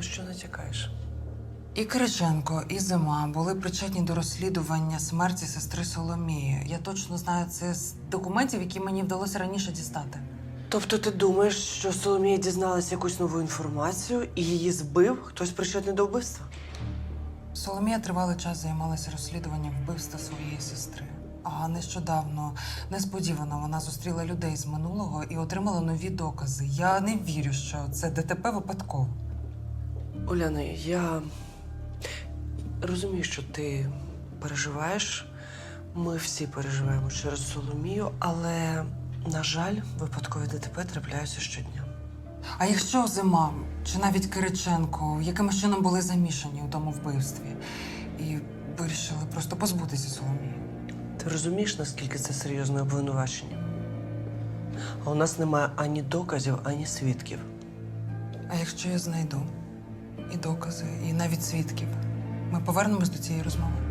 на що натякаєш? І Кириченко, і Зима були причетні до розслідування смерті сестри Соломії. Я точно знаю це з документів, які мені вдалося раніше дістати. Тобто ти думаєш, що Соломія дізналась якусь нову інформацію і її збив хтось причетний до вбивства? Соломія тривалий час займалася розслідуванням вбивства своєї сестри. А нещодавно, несподівано, вона зустріла людей з минулого і отримала нові докази. Я не вірю, що це ДТП випадково. Уляна, я розумію, що ти переживаєш. Ми всі переживаємо через Соломію, але, на жаль, випадкові ДТП трапляються щодня. А якщо зима чи навіть Кириченко якимось чином були замішані у тому вбивстві і вирішили просто позбутися Соломії? Ти розумієш, наскільки це серйозне обвинувачення? А у нас немає ані доказів, ані свідків. А якщо я знайду і докази, і навіть свідків, ми повернемось до цієї розмови.